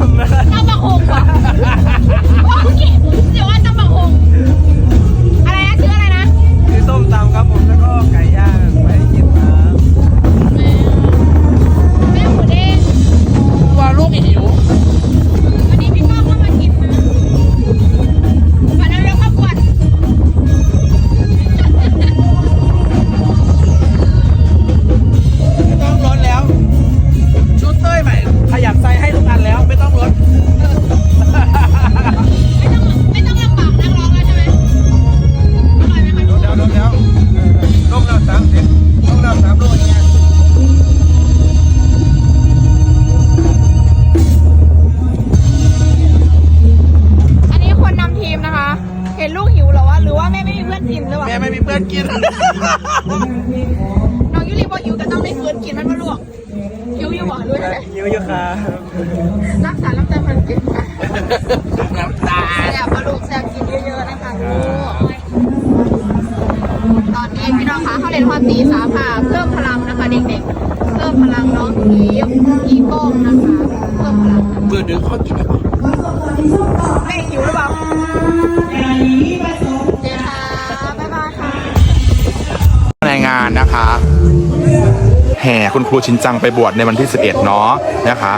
Ah, man. ไม่มีเพื่อนกิน น้องยูรีบอกหิวแต่ต้องได้เพื่อนกินมันมาลวกหิวอยู่บ่ด้วยเลยเยอะๆครับรักษาน้ำใจพันกินค่ะน้ำตาแซ่บมาลูกแซ่บกินเยอะๆนะคะลูกตอนนี้พี่น้องคะเขาเรียนความตีสามค่ะเพิ่มพลังนะคะเด็กๆเพิ่มพลังน้องอีฟอีโก้งนะคะเพิ่มพลังเบื่อดึงเขากินไปปะแม่ ห่คุณครูชินจังไปบวชในวันที่ 11 เนาะนะคะ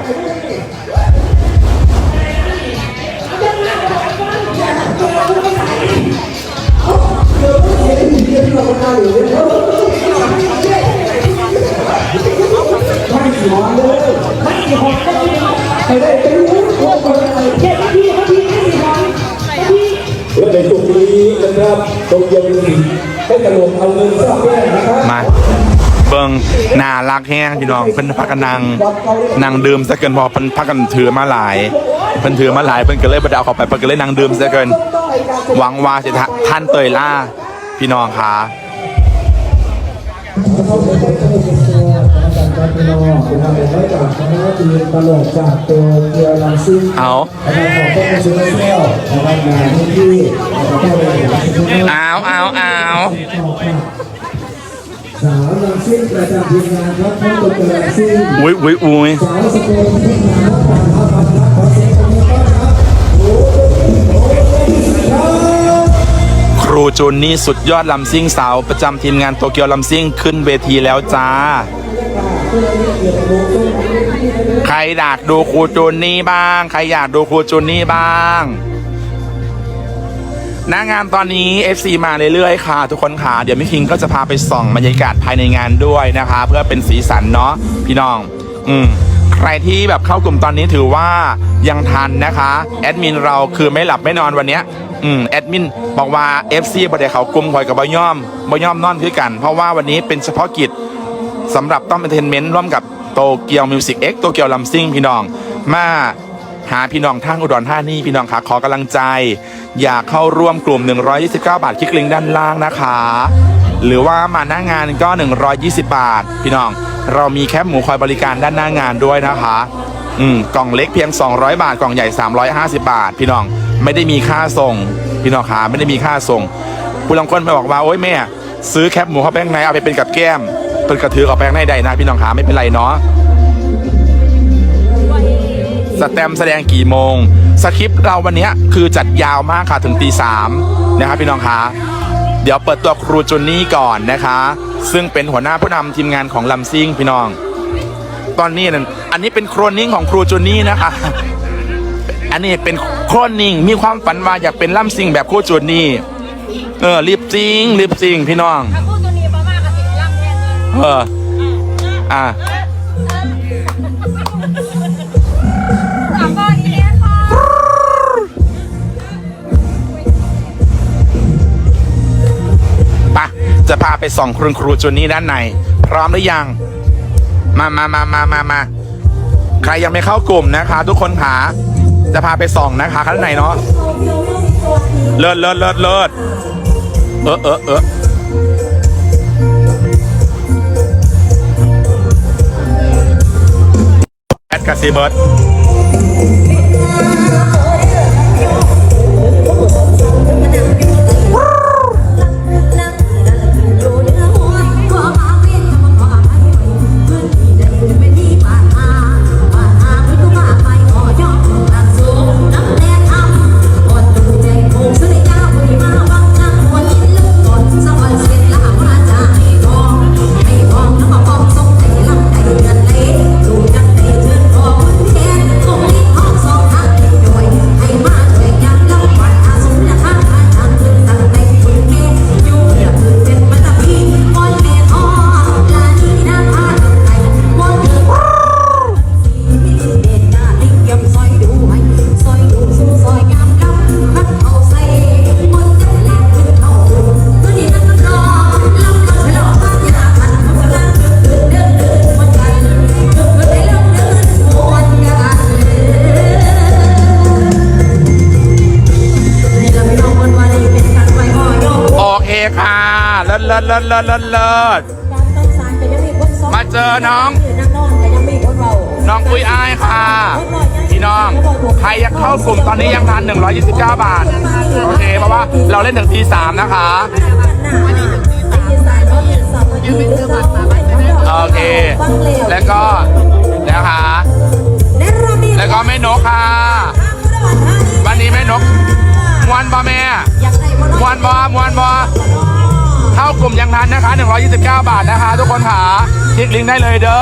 และในตรงนี้นะครับตรงเยียมสิให้กระโหลกเอาเงินสร้างแม่นะครับมา เบิงน่ารักแห้งพี่น้องเพิ่นพักกันนางนางดื่มซะเกินพอเพิ่นพักกันถือมาหลายเพิ่นถือมาหลายเพิ่นก็เลยบ่ได้เอาเข้าไปเพิ่นก็เลยนางดื่มซะเกิน หวังว่าสิท่านเตยล่าพี่น้องค่ะเขาเป็นคนที่เป็นตัวอา ซิ่งประจำทีมงานครับท่านตุลกระซิ่งอุ้ยอุ้ยอุ้ยสาวสกุลพิมานพันธ์พันธ์พันธ์ขอเสียงปรบมือต้อนรับโอ้ครูจูนนี่สุดยอดลำซิ่งสาวประจำทีมงานโตเกียวลำซิ่งขึ้นเวทีแล้วจ้า ใครอยากดูครูจูนนี่บ้าง ใครอยากดูครูจูนนี่บ้าง หน้างานตอนนี้ FC มาเรื่อยๆค่ะ ทุกคนค่ะ เดี๋ยวมิคิงก็จะพาไปส่องบรรยากาศภายในงานด้วยนะคะ เพื่อเป็นสีสันเนาะพี่น้อง อืมใครที่แบบเข้ากลุ่มตอนนี้ถือว่ายังทันนะคะแอดมินเราคือไม่หลับไม่นอนวันเนี้ยอืมแอดมินบอกว่า FC ประเดี๋ยวเขากลุ่มคอยกับบอย่อมบอย่อมนอนคือกัน เพราะว่าวันนี้เป็นเฉพาะกิจสำหรับต้อมเอนเตอร์เทนเมนต์ร่วมกับโตเกียวมิวสิกเอ็กโตเกียวลัมซิงพี่น้องมา หาพี่น้องทางอุดรธานีพี่น้องคะขอกำลังใจ อยากเข้าร่วมกลุ่ม 129 บาทคลิกลิงก์ด้านล่างนะคะ หรือว่ามาหน้างานก็ 120 บาท พี่น้อง เรามีแคปหมูคอยบริการด้านหน้างานด้วยนะคะ อืมกล่องเล็กเพียง 200 บาท กล่องใหญ่ 350 บาท พี่น้องไม่ได้มีค่าส่ง พี่น้องคะไม่ได้มีค่าส่งผู้ลางคนไปบอกว่าโอ๊ยแม่ ซื้อแคปหมูเข้าไปข้างในเอาไปเป็นกับแก้มเปิดกระถือออกไปข้างในได้นะพี่น้องคะไม่เป็นไรเนาะ สแตมป์แสดงกี่โมง สคริปต์เราวันเนี้ยคือจัดยาวมากค่ะถึงตีสามนะครับพี่น้องคะเดี๋ยวเปิดตัวครูจุนนี่ก่อนนะคะ ซึ่งเป็นหัวหน้าผู้นำทีมงานของลำซิ่งพี่น้อง ตอนนี้นั่นอันนี้เป็นโครนนิ่งของครูจูนี่นะคะ อันนี้เป็นโครนนิ่งมีความฝันว่าอยากเป็นล่ำซิงแบบครูจูนี่เออรีบจริงรีบจริงพี่น้องถ้าพูดตัวนี้ประมาณกับสิล่ำแน่เลยเอออะ ไปส่องคุณครูจูนี่ด้านใน พร้อมหรือยัง มามามามามามาใครยังไม่เข้ากลุ่มนะคะ ทุกคนขาจะพาไปส่องนะคะข้างในเนาะเลิศเลิศเลิศเลิศเออเออเออแอดกาซีเบิร์ด ศเลิศเลิศเลิศเลิศมาเจอน้อง น้องปุ้ยอ้ายค่ะ พี่น้อง ใครอยากเข้ากลุ่มตอนนี้ยังทัน 129 บาท โอเค เพราะว่าเราเล่นถึงตีสามนะคะโอเค แล้วก็นะคะแล้วก็แม่นกค่ะ วันนี้แม่นกมวนบอแม่มวนบอมวนบอากลุ่มยังทันนะคะ 129 บาทนะคะ ทุกคนค่ะคลิกลิงก์ได้เลยเด้อ